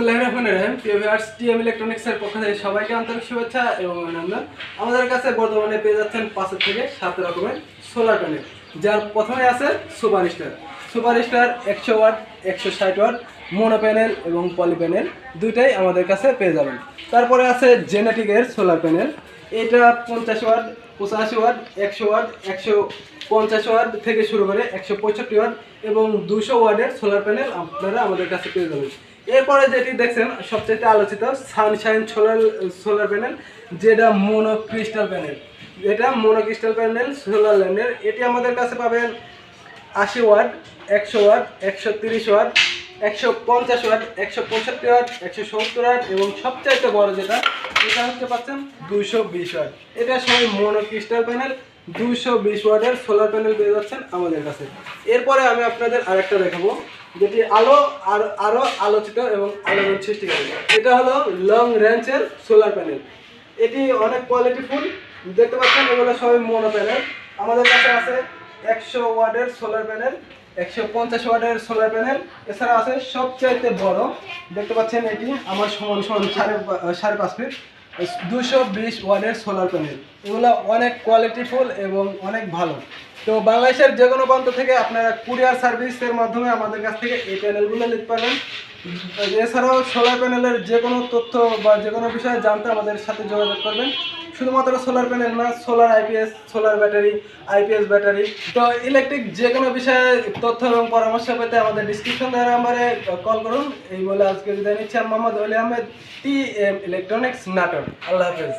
বিসমিল্লাহির রহমানির রহিম প্রিয় ভিউয়ার্স টিএম ইলেকট্রনিক্সের পক্ষ থেকে সবাইকে এবং আমাদের কাছে পেয়ে যাচ্ছেন পাঁচের থেকে সাত রকমের সোলার প্যানেল যার আছে স্টার স্টার একশো ওয়াট একশো ষাট ওয়াট প্যানেল এবং পলি প্যানেল দুইটাই আমাদের কাছে পেয়ে যাবেন। তারপরে আছে জেনেটিকের সোলার প্যানেল এটা পঞ্চাশ ওয়ার্ড পঁচাশি ওয়ার্ড একশো ওয়ার্ড একশো পঞ্চাশ ওয়ার্ড থেকে শুরু করে একশো পঁয়ষট্টি ওয়ার্ড এবং দুশো ওয়ার্ডের সোলার প্যানেল আপনারা আমাদের কাছে পেয়ে যাবেন। এরপরে যেটি দেখছেন সবচেয়ে আলোচিত সানশাইন সোলার সোলার প্যানেল যেটা মোনো ক্রিস্টাল প্যানেল এটা মোনো ক্রিস্টাল প্যানেল সোলার ল্যান্ডের এটি আমাদের কাছে পাবেন আশি ওয়াট, একশো ওয়াট, একশো তিরিশ ওয়াট, একশো পঞ্চাশ ওয়াট, একশো পঁয়ষট্টি ওয়াট, একশো সত্তর ওয়াট এবং সবচাইতে বড় যেটা এটা হচ্ছে পাচ্ছেন? দুইশো বিশ ওয়াট। এটা সবাই মোনো ক্রিস্টাল প্যানেল দুইশো বিশ ওয়াটের সোলার প্যানেল পেয়ে যাচ্ছেন আমাদের কাছে। এরপরে আমি আপনাদের আরেকটা দেখাবো যেটি আলো আর আরও আলোচিত এবং আলোড়ন সৃষ্টি করে। এটা হলো লং রেঞ্জের সোলার প্যানেল এটি অনেক কোয়ালিটিফুল দেখতে পাচ্ছেন এগুলো সবই মোনো প্যানেল আমাদের কাছে আছে একশো ওয়াটের সোলার প্যানেল একশো পঞ্চাশ ওয়াটের সোলার প্যানেল এছাড়া আছে সবচাইতে বড়। দেখতে পাচ্ছেন এটি আমার সমান সমান সাড়ে সাড়ে পাঁচ ফিট দুশো বিশ ওয়াটের সোলার প্যানেল এগুলো অনেক কোয়ালিটিফুল এবং অনেক ভালো। তো বাংলাদেশের যে কোনো প্রান্ত থেকে আপনারা কুরিয়ার সার্ভিসের মাধ্যমে আমাদের কাছ থেকে এই প্যানেলগুলো নিতে পারবেন। এছাড়াও সোলার প্যানেলের যে কোনো তথ্য বা যে কোনো বিষয়ে জানতে আমাদের সাথে যোগাযোগ করবেন। শুধুমাত্র সোলার প্যানেল না solar IPS solar battery IPS battery তো ইলেকট্রিক যে কোনো বিষয়ে তথ্য এবং পরামর্শ পেতে আমাদের ডিসক্রিপশন দেওয়ার নাম্বারে কল করুন। এই বলে আজকে বিদায় নিচ্ছি। মোহাম্মদ অলি আহমেদ টি এম ইলেকট্রনিক্স নাটক। আল্লাহ হাফেজ।